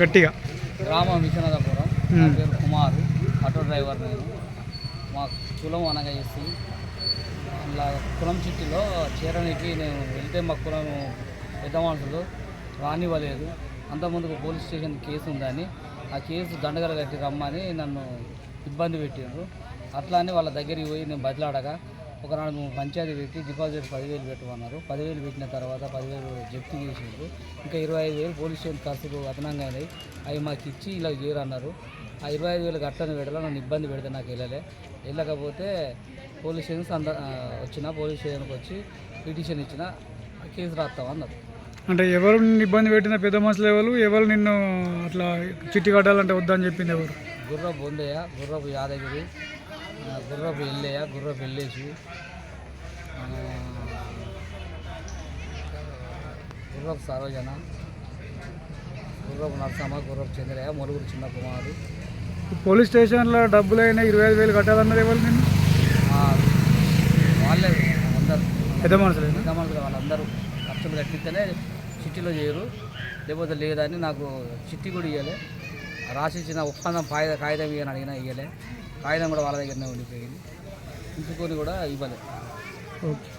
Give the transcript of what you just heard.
గట్టిగా. గ్రామం విశ్వనాథపురం. నా పేరు కుమార్. ఆటో డ్రైవర్ నేను. మా కులం అనగా ఎస్సీ. అలా కులం చిట్టిలో చేరడానికి నేను వెళ్తే మా కులం పెద్ద మనుషులు రానివ్వలేదు. అంతకుముందుకు పోలీస్ స్టేషన్ కేసు ఉందని. ఆ కేసు దండగలు కట్టి రమ్మని నన్ను ఇబ్బంది పెట్టారు అట్లా అని వాళ్ళ దగ్గరికి పోయి నేను బదిలాడగా ఒకనాడు పంచాయతీ పెట్టి డిపాజిట్ పదివేలు పెట్టమన్నారు. పదివేలు పెట్టిన తర్వాత పదివేలు జప్తు చేసిండ్రు. ఇంకా ఇరవై ఐదు వేలు పోలీస్ స్టేషన్ ఖర్చులు అదనంగా అయినాయి. అవి మాకు ఇచ్చి ఇలా చేయరన్నారు. ఆ ఇరవై ఐదు వేలు కట్టని పెడలా నన్ను ఇబ్బంది పెడితే నాకు వెళ్ళలే. వెళ్ళకపోతే పోలీస్ స్టేషన్ సంద వచ్చిన పోలీస్ స్టేషన్కి వచ్చి పిటిషన్ ఇచ్చిన కేసు రాస్తామన్నారు అంటే ఎవరు నిన్ను ఇబ్బంది పెట్టిన పెద్ద మనుషులు ఎవరు? ఎవరు నిన్ను అట్లా చిట్టి కట్టాలంటే వద్దని చెప్పింది ఎవరు? గుర్రపు బొందయ్య గుర్రపు యాదగిరి గుర్రపు ఎల్లయ్య గుర్రపు ఆ, గుర్రపు సరోజన గుర్రపు నరసమ్మ గుర్రపు చంద్రయ్య ములుగురు చిన్న కుమారుడు. పోలీస్ స్టేషన్లో డబ్బులైనా ఇరవై ఐదు వేలు కట్టాలన్నారు ఎవరు నేను వాళ్ళే అందరు. పెద్ద మనుషులైనా? పెద్ద మనుషులు వాళ్ళందరూ. ఖర్చులు కట్టిస్తేనే చిట్టిలో చేయరు. లేకపోతే లేదని నాకు చిట్టి కూడా ఇవ్వలే రాసిచ్చిన ఒప్పందం కాగితం కాగితం ఇవ్వని అడిగినా ఇవ్వలే కాగితం కూడా వాళ్ళ దగ్గరనే ఉండిపోయింది. ఇంకొకరిని కూడా ఇవ్వలేదు ఓకే.